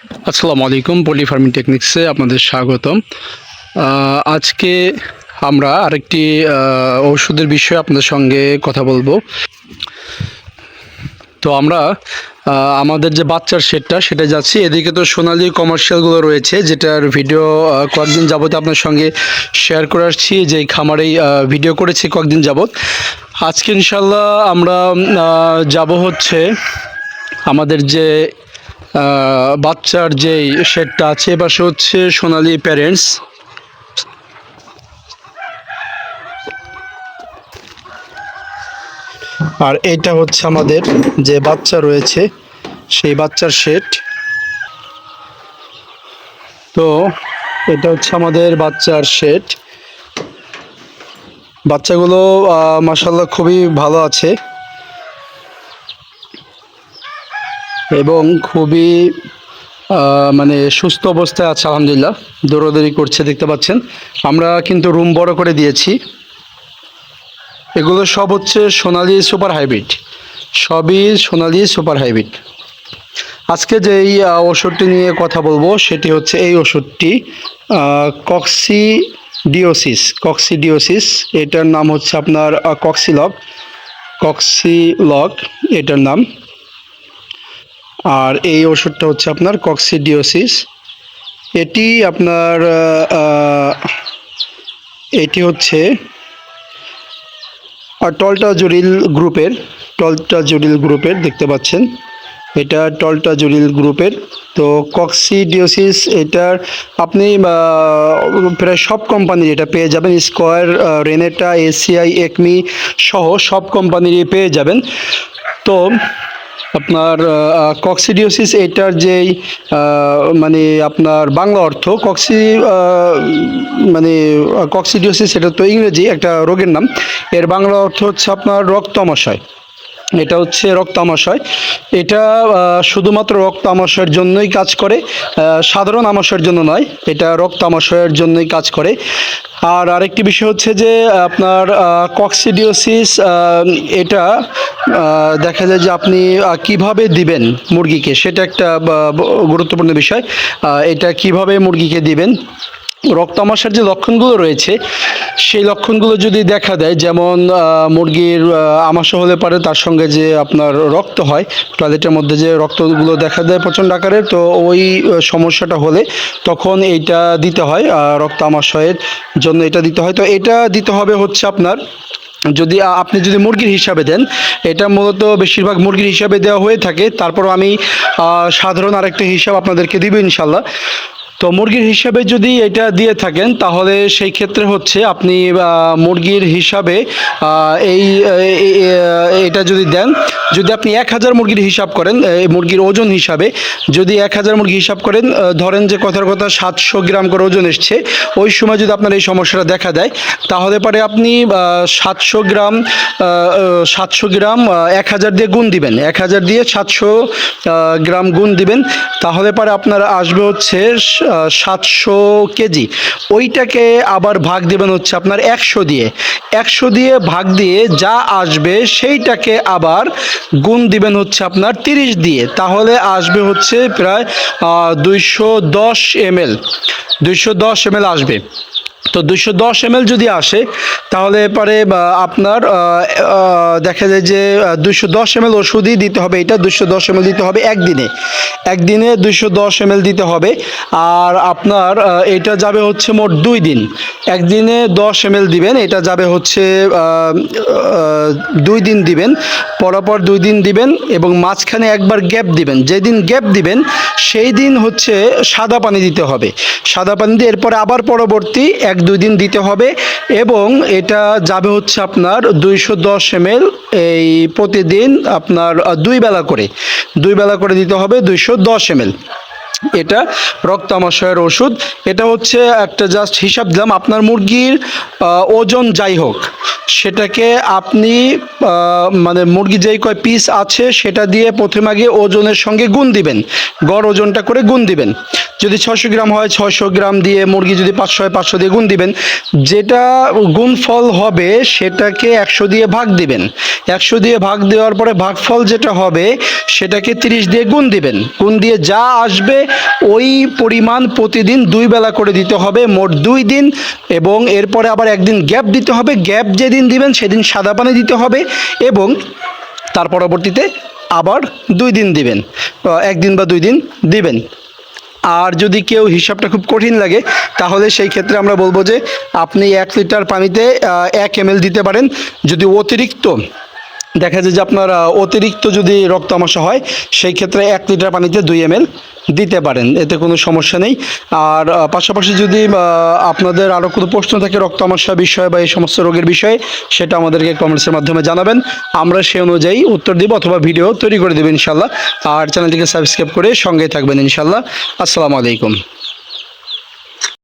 আসসালামু আলাইকুম পলি ফার্মিং টেকনিক্সে আপনাদের স্বাগতম। আজকে আমরা আরেকটি আহ, ওষুধের বিষয়ে আপনাদের সঙ্গে কথা বলব। তো আমরা আমাদের যে বাচ্চার শেডটা সেটা যাচ্ছি। এদিকে তো সোনালি কমার্শিয়ালগুলো রয়েছে যেটার ভিডিও কয়েকদিন যাবত আপনার সঙ্গে শেয়ার করে আসছি। যে খামারেই ভিডিও করেছি কয়েকদিন যাবত। আজকে ইনশাল্লাহ আমরা যাব হচ্ছে আমাদের যে বাচ্চার যে শেডটা আছে এপাশে হচ্ছে সোনালি প্যারেন্টস আর এটা হচ্ছে আমাদের যে বাচ্চা রয়েছে, সেই বাচ্চার শেড। তো এটা হচ্ছে আমাদের বাচ্চার শেড। বাচ্চাগুলো মাসাল্লাহ খুবই ভালো আছে। এবং খুবই মানে সুস্থ অবস্থায় আছে, আলহামদুলিল্লাহ। দৌড়াদৌড়ি করছে, দেখতে পাচ্ছেন। আমরা কিন্তু রুম বড় করে দিয়েছি। এগুলো সব হচ্ছে সোনালি সুপার হাইব্রিড। সবই সোনালি সুপার হাইব্রিড। আজকে যেই ওষুধটি নিয়ে কথা বলব, সেটি হচ্ছে এই ওষুধটি কক্সি ডিওসিস কক্সিডিওসিস। এটার নাম হচ্ছে আপনার কক্সিলক কক্সিলক এটার নাম। আর এই ওষুধটা হচ্ছে আপনার কক্সিডিওসিস এটি আপনার এটি হচ্ছে টলটা জরিল গ্রুপের টলটা জরিল গ্রুপের দেখতে পাচ্ছেন। এটা টলটা জরিল গ্রুপের। তো কক্সিডিওসিস এটার আপনি প্রায় সব কোম্পানির এটা পেয়ে যাবেন। স্কোয়ার রেনেটা, এসিআই, একমি সহ সব কোম্পানিরই পেয়ে যাবেন। তো আপনার কক্সিডিওসিস এটার যেই মানে আপনার বাংলা অর্থ কক্সি মানে কক্সিডিওসিস এটা তো ইংরেজি একটা রোগের নাম। এর বাংলা অর্থ হচ্ছে আপনার রক্ত আমাশয় এটা হচ্ছে রক্ত আমাশয়। এটা শুধুমাত্র রক্ত আমাশয়ের জন্যই কাজ করে সাধারণ আমাশয়ের জন্য নয়, এটা রক্ত আমাশয়ের জন্যই কাজ করে। আর আরেকটি বিষয় হচ্ছে যে, আপনার কক্সিডিওসিস এটা দেখা যায় যে আপনি কীভাবে দিবেন মুরগিকে, সেটা একটা গুরুত্বপূর্ণ বিষয়। এটা কীভাবে মুরগিকে দিবেন? রক্ত আমাশার যে লক্ষণগুলো রয়েছে, সেই লক্ষণগুলো যদি দেখা দেয়, যেমন মুরগির আমাশা হলে পারে, তার সঙ্গে যে আপনার রক্ত হয়, টয়লেটের মধ্যে যে রক্তগুলো দেখা দেয় প্রচণ্ড আকারে, তো ওই সমস্যাটা হলে তখন এইটা দিতে হয় রক্ত আমাশয়ের জন্য এটা দিতে হয়। তো এটা দিতে হবে হচ্ছে আপনার, যদি আপনি যদি মুরগির হিসাবে দেন, এটা মূলত বেশিরভাগ মুরগির হিসাবে দেওয়া হয়ে থাকে। তারপর আমি সাধারণ আরেকটা হিসাব আপনাদেরকে দিব ইনশাল্লাহ। তো মুরগির হিসাবে যদি এটা দিয়ে থাকেন, তাহলে সেই ক্ষেত্রে হচ্ছে আপনি মুরগির হিসাবে এই এটা যদি দেন, যদি আপনি এক হাজার মুরগির হিসাব করেন মুরগির ওজন হিসাবে, যদি এক হাজার মুরগি হিসাব করেন ধরেন যে কথার কথা সাতশো গ্রাম করে ওজন এসছে, ওই সময় যদি আপনার এই সমস্যাটা দেখা দেয়, তাহলে পরে আপনি সাতশো গ্রাম সাতশো গ্রাম এক হাজার দিয়ে গুণ দিবেন। এক হাজার দিয়ে সাতশো গ্রাম গুণ দিবেন। তাহলে পরে আপনার আসবে হচ্ছে সাতশো কেজি। ওইটাকে আবার ভাগ দেবেন হচ্ছে আপনার একশো দিয়ে। একশো দিয়ে ভাগ দিয়ে যা আসবে সেইটাকে আবার গুণ দিবেন হচ্ছে আপনার তিরিশ দিয়ে। তাহলে আসবে হচ্ছে প্রায় দুইশো দশ এম এল। দুইশো দশ এমএল আসবে। তো দুইশো দশ এমএল যদি আসে, তাহলে পরে আপনার দেখা যায় যে দুশো দশ এমএল ওষুধই দিতে হবে। এটা দুশো দশ এমএল দিতে হবে একদিনে। একদিনে দুইশো দশ এমএল দিতে হবে। আর আপনার এটা যাবে হচ্ছে মোট দুই দিন। একদিনে দশ এমএল দিবেন, এটা যাবে হচ্ছে দুই দিন দিবেন। পরপর দুই দিন দিবেন এবং মাঝখানে একবার গ্যাপ দিবেন। যেদিন গ্যাপ দিবেন সেই দিন হচ্ছে সাদা পানি দিতে হবে। সাদা পানি দিয়ে এরপরে আবার পরবর্তী এক দুই দিন দিতে হবে এবং এটা যাবে হচ্ছে আপনার দুইশো দশ এমএল এই প্রতিদিন আপনার দুই বেলা করে। দুই বেলা করে দিতে হবে দুইশো দশ এমএল। এটা রক্ত আমাশয়ের ওষুধ। এটা হচ্ছে একটা জাস্ট হিসাব দিলাম, আপনার মুরগির ওজন যাই হোক, সেটাকে আপনি মানে মুরগি যেই কয় পিস আছে, সেটা দিয়ে প্রথমে আগে ওজনের সঙ্গে গুণ দিবেন। গড় ওজনটা করে গুণ দিবেন। যদি ছশো গ্রাম হয় ছশো গ্রাম দিয়ে মুরগি যদি পাঁচশো হয়, পাঁচশো দিয়ে গুণ দিবেন। যেটা গুণফল হবে, সেটাকে একশো দিয়ে ভাগ দিবেন। একশো দিয়ে ভাগ দেওয়ার পরে ভাগফল যেটা হবে, সেটাকে তিরিশ দিয়ে গুণ দিবেন। গুণ দিয়ে যা আসবে, ওই পরিমাণ প্রতিদিন দুই বেলা করে দিতে হবে, মোট দুই দিন। এবং এরপরে আবার একদিন গ্যাপ দিতে হবে। গ্যাপ যেদিন দিবেন, সেদিন সাদা পানি দিতে হবে এবং তার পরবর্তীতে আবার দুই দিন দিবেন। একদিন বা দুই দিন দিবেন। আর যদি কেউ হিসাবটা খুব কঠিন লাগে, তাহলে সেই ক্ষেত্রে আমরা বলব যে আপনি এক লিটার পানিতে এক এম দিতে পারেন। যদি অতিরিক্ত দেখা যায় যে আপনার অতিরিক্ত যদি রক্ত আমাশা হয়, সেই ক্ষেত্রে এক লিটার পানিতে দুই এম দিতে পারেন, এতে কোনো সমস্যা নেই। আর পাশাপাশি যদি আপনাদের আরও কোনো প্রশ্ন থাকে রক্ত আমাশা বিষয়ে বা এই সমস্ত রোগের বিষয়ে, সেটা আমাদেরকে কমেন্টসের মাধ্যমে জানাবেন। আমরা সেই অনুযায়ী উত্তর দিব অথবা ভিডিও তৈরি করে দেবো ইনশাল্লাহ আর চ্যানেলটিকে সাবস্ক্রাইব করে সঙ্গে থাকবেন ইনশাল্লাহ আসসালামু আলাইকুম।